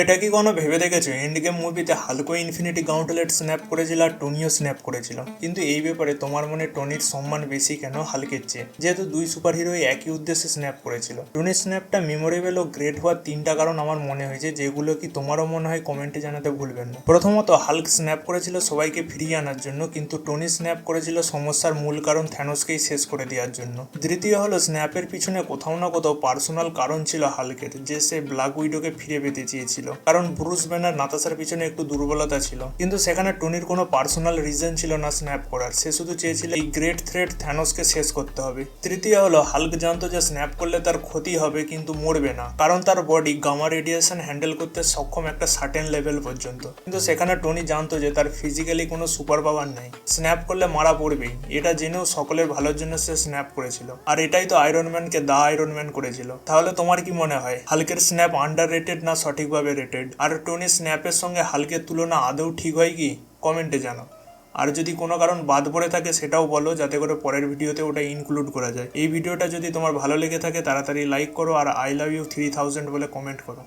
এটা কি কোনো ভেবে দেখেছ? এন্ড গেম মুভিতে হালকো ইনফিনিটি গাউন্টলেট স্ন্যাপ করেছিল আর টনিও স্ন্যাপ করেছিল। কিন্তু এই ব্যাপারে তোমার মনে টনির সম্মান বেশি কেন হালকের চেয়ে? যেহেতু দুই সুপার হিরোই একই উদ্দেশ্যে স্ন্যাপ করেছিল। টনির স্ন্যাপটা মেমোরেবল ও গ্রেট হওয়ার তিনটা কারণ আমার মনে হয়েছে, যেগুলো কি তোমারও মনে হয় কমেন্টে জানাতে ভুলবেন না। প্রথমত হাল্ক স্ন্যাপ করেছিল সবাইকে ফিরিয়ে আনার জন্য, কিন্তু টনি স্ন্যাপ করেছিল সমস্যার মূল কারণ থ্যানোসকেই শেষ করে দেওয়ার জন্য। দ্বিতীয় হলো স্ন্যাপের পিছনে কোথাও না কোথাও পার্সোনাল কারণ ছিল হালকের যে সে ব্ল্যাক উইডোকে ফিরে পেতে চেয়েছিল। কারণ ব্রুস ব্যানার, নাতাশার পিছনে একটু দুর্বলতা ছিল। কিন্তু সেখানে টনির কোনো পার্সোনাল রিজন ছিল না স্ন্যাপ করার। সে শুধু চেয়েছিল এই গ্রেট থ্রেট থ্যানোসকে শেষ করতে হবে। তৃতীয় হলো হাল্ক জানতো যে স্ন্যাপ করলে তার ক্ষতি হবে, কিন্তু মরবে না। কারণ তার বডি গামা রেডিয়েশন হ্যান্ডেল করতে সক্ষম একটা সার্টেন লেভেল পর্যন্ত। কিন্তু সেখানে টনি জানতো যে তার ফিজিক্যালি কোনো সুপার পাওয়ার নেই। স্ন্যাপ করলে মারা পড়বেই। এটা জেনেও সকলের ভালোর জন্য সে স্ন্যাপ করেছিল। আর এটাই তো আয়রন ম্যানকে দা আয়রন ম্যান করেছিল। তাহলে তোমার কি মনে হয়? হালকের স্ন্যাপ আন্ডার রেটেড না সঠিকভাবে? রেটেড আর টোনি স্ন্যাপের সঙ্গে হালকের তুলনা আদৌ ঠিক হয় কি? কমেন্টে জানাও। আর যদি কোনো কারণ বাদ পড়ে থাকে, সেটাও বলো, যাতে করে পরের ভিডিওতে ওটা ইনক্লুড করা যায়। এই ভিডিওটা যদি তোমার ভালো লেগে থাকে, তাড়াতাড়ি লাইক করো, আর I love you three thousand বলে কমেন্ট করো।